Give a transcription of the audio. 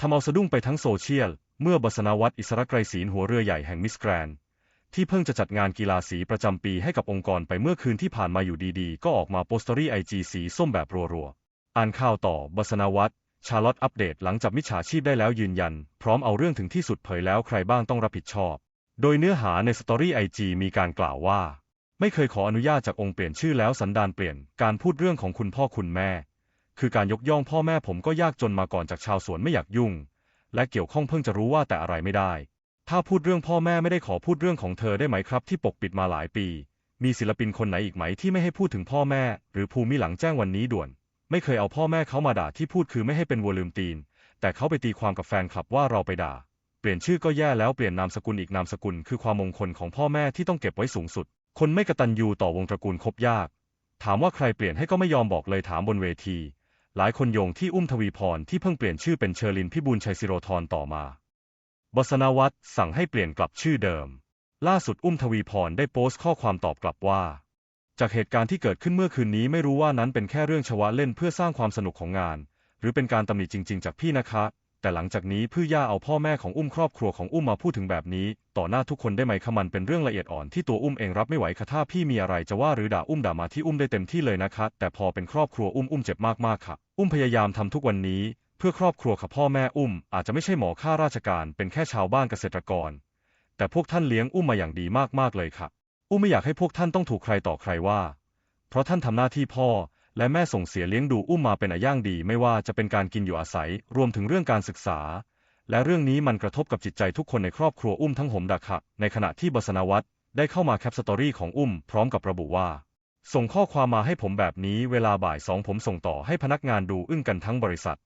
ทำเอาสะดุ้งไปทั้งโซเชียล เมื่อบัสนาวัตรอิสระไกรศีลหัวเรือใหญ่แห่งมิสแกรนที่เพิ่งจะจัดงานกีฬาสีประจำปีให้กับองค์กรไปเมื่อคืนที่ผ่านมาอยู่ดีๆ ก็ออกมาโปสตอรี่ไอจีสีส้มแบบรัวๆ อ่านข่าวต่อบัสนาวัตรชาร์ลอตอัปเดตหลังจับมิจฉาชีพได้แล้วยืนยัน พร้อมเอาเรื่องถึงที่สุดเผยแล้วใครบ้างต้องรับผิดชอบ โดยเนื้อหาในสตอรี่ไอจีมีการกล่าวว่า ไม่เคยขออนุญาตจากองค์เปลี่ยนชื่อแล้วสันดานเปลี่ยน การพูดเรื่องของคุณพ่อคุณแม่ คือการยกย่องพ่อแม่ผมก็ยากจนมาก่อนจากชาวสวนไม่อยากยุ่ง และเกี่ยวข้องเพิ่งจะรู้ว่าแต่อะไรไม่ได้ ถ้าพูดเรื่องพ่อแม่ไม่ได้ขอพูดเรื่องของเธอได้ไหมครับ ที่ปกปิดมาหลายปี มีศิลปินคนไหนอีกไหมที่ไม่ให้พูดถึงพ่อแม่ หรือภูมิหลังแจ้งวันนี้ด่วน ไม่เคยเอาพ่อแม่เขามาด่าที่พูดคือไม่ให้เป็นวัวลืมตีน แต่เขาไปตีความกับแฟนคลับว่าเราไปด่า เปลี่ยนชื่อก็แย่แล้วเปลี่ยนนามสกุลอีกนามสกุล คือความมงคลของพ่อแม่ที่ต้องเก็บไว้สูงสุด คนไม่กระตันยูต่อวงตระกูลคบยาก ถามว่าใครเปลี่ยนให้ก็ไม่ยอมบอกเลยถามบนเวที หลายคนโยงที่อุ้มทวีพรที่เพิ่งเปลี่ยนชื่อเป็นเชอรินพิบูลชัยศิโรธรต่อมา บสนาวัตรสั่งให้เปลี่ยนกลับชื่อเดิม ล่าสุดอุ้มทวีพรได้โพสต์ข้อความตอบกลับว่า จากเหตุการณ์ที่เกิดขึ้นเมื่อคืนนี้ไม่รู้ว่านั้นเป็นแค่เรื่องชวะเล่นเพื่อสร้างความสนุกของงาน หรือเป็นการตำหนิจริง ๆ จากพี่นะคะ แต่หลังจากนี้พื่อย่าเอาพ่อแม่ของอุ้มครอบครัวของอุ้มมาพูดถึงแบบนี้ ต่อหน้าทุกคนได้ไหมคะมันเป็นเรื่องละเอียดอ่อนที่ตัวอุ้มเองรับไม่ไหวค่ะถ้าพี่มีอะไรจะว่าหรือด่าอุ้มด่ามาที่อุ้มได้เต็มที่เลยนะคะ แต่พอเป็นครอบครัวอุ้มอุ้มเจ็บมากๆค่ะ อุ้มพยายามทำทุกวันนี้ เพื่อครอบครัวค่ะพ่อแม่อุ้ม อาจจะไม่ใช่หมอข้าราชการ เป็นแค่ชาวบ้านเกษตรกร แต่พวกท่านเลี้ยงอุ้มมาอย่างดีมากๆเลยค่ะ อุ้มไม่อยากให้พวกท่านต้องถูกใครต่อใครว่า เพราะท่านทำหน้าที่พ่อ และแม่ส่งเสียเลี้ยงดูอุ้มมาเป็นอาย่างดีไม่ว่าจะเป็นการกินอยู่อาศัย รวมถึงเรื่องการศึกษา และเรื่องนี้มันกระทบกับจิตใจทุกคนในครอบครัวอุ้มทั้งหมดักขะในขณะที่บสนวัตรได้เข้ามาแคปสตอรี่ของอุ้มพร้อมกับระบุว่า ส่งข้อความมาให้ผมแบบนี้เวลาบ่ายสองผมส่งต่อให้พนักงานดูอึ้งกันทั้งบริษัท